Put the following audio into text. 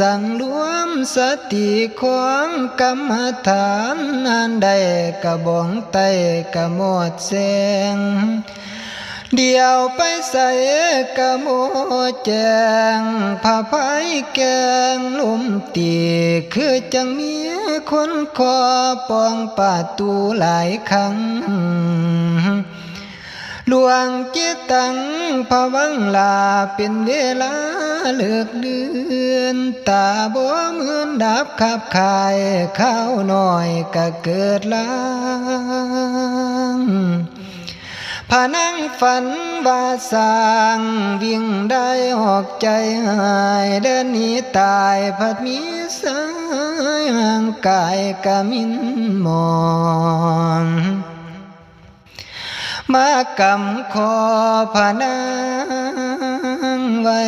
สั่งรวมสติของกรรมฐานอันใดกระบองไตกระหมดแสงเดียวไปใส่กระโมแจงผ้าไผ่แกงลุ่มตีคือจังมีคนคอปองปาตูหลายครั้ง วงจิตตังภวังลาเป็นเวลาเลิกเดือนตาบ่เหมือนดับขับคายข้าวน้อยก็เกิดลางผานั่งฝันว่าสร้างวิ่งได้ออกใจหายเดินหนีตายพัดมีสายห่างกายกะมินมอง มากำคอผนังไว้